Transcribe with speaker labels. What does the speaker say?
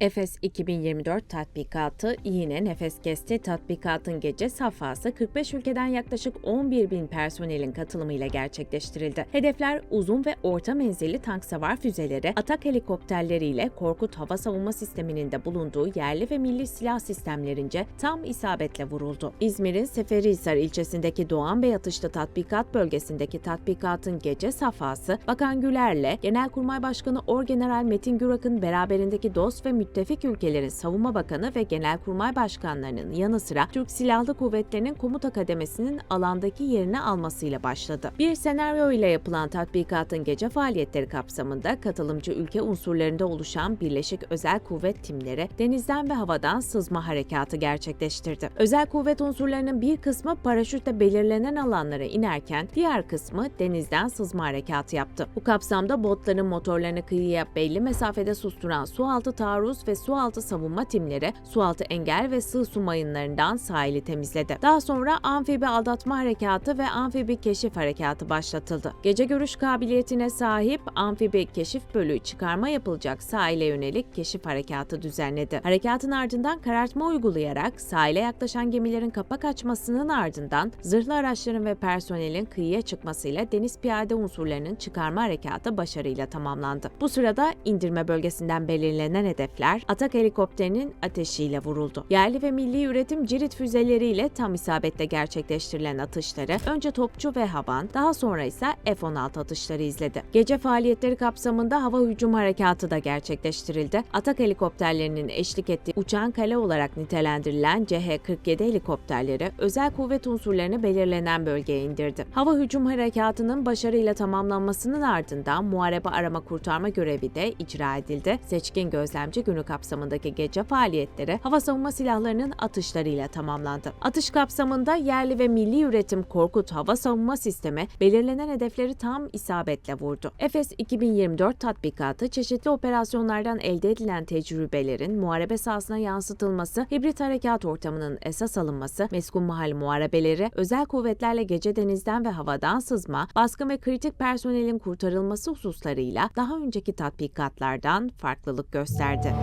Speaker 1: Efes 2024 tatbikatı yine nefes kesti. Tatbikatın gece safhası 45 ülkeden yaklaşık 11 bin personelin katılımıyla gerçekleştirildi. Hedefler uzun ve orta menzilli tank savar füzeleri, atak helikopterleriyle Korkut hava savunma sisteminin de bulunduğu yerli ve milli silah sistemlerince tam isabetle vuruldu. İzmir'in Seferihisar ilçesindeki Doğan Bey atışlı tatbikat bölgesindeki tatbikatın gece safhası Bakan Güler'le Genelkurmay Başkanı Orgeneral Metin Gürak'ın beraberindeki dost ve müttefik ülkelerin savunma bakanı ve genelkurmay başkanlarının yanı sıra Türk Silahlı Kuvvetleri'nin komuta kademesinin alandaki yerini almasıyla başladı. Bir senaryo ile yapılan tatbikatın gece faaliyetleri kapsamında katılımcı ülke unsurlarında oluşan Birleşik Özel Kuvvet timleri denizden ve havadan sızma harekatı gerçekleştirdi. Özel kuvvet unsurlarının bir kısmı paraşütle belirlenen alanlara inerken diğer kısmı denizden sızma harekatı yaptı. Bu kapsamda botların motorlarını kıyıya belli mesafede susturan sualtı taarruz ve sualtı savunma timleri sualtı engel ve sığ su mayınlarından sahili temizledi. Daha sonra amfibi aldatma harekatı ve amfibi keşif harekatı başlatıldı. Gece görüş kabiliyetine sahip amfibi keşif bölüğü çıkarma yapılacak sahile yönelik keşif harekatı düzenledi. Harekatın ardından karartma uygulayarak sahile yaklaşan gemilerin kapak açmasının ardından zırhlı araçların ve personelin kıyıya çıkmasıyla deniz piyade unsurlarının çıkarma harekatı başarıyla tamamlandı. Bu sırada indirme bölgesinden belirlenen hedefler atak helikopterinin ateşiyle vuruldu. Yerli ve milli üretim cirit füzeleriyle tam isabetle gerçekleştirilen atışları önce topçu ve havan, daha sonra ise F-16 atışları izledi. Gece faaliyetleri kapsamında hava hücum harekatı da gerçekleştirildi. Atak helikopterlerinin eşlik ettiği uçan kale olarak nitelendirilen CH-47 helikopterleri özel kuvvet unsurlarını belirlenen bölgeye indirdi. Hava hücum harekatının başarıyla tamamlanmasının ardından muharebe arama kurtarma görevi de icra edildi. Seçkin gözlemci günü kapsamındaki gece faaliyetleri hava savunma silahlarının atışlarıyla tamamlandı. Atış kapsamında yerli ve milli üretim Korkut hava savunma sistemi belirlenen hedefleri tam isabetle vurdu. Efes 2024 tatbikatı çeşitli operasyonlardan elde edilen tecrübelerin muharebe sahasına yansıtılması, hibrit harekat ortamının esas alınması, meskun mahal muharebeleri, özel kuvvetlerle gece denizden ve havadan sızma, baskın ve kritik personelin kurtarılması hususlarıyla daha önceki tatbikatlardan farklılık gösterdi.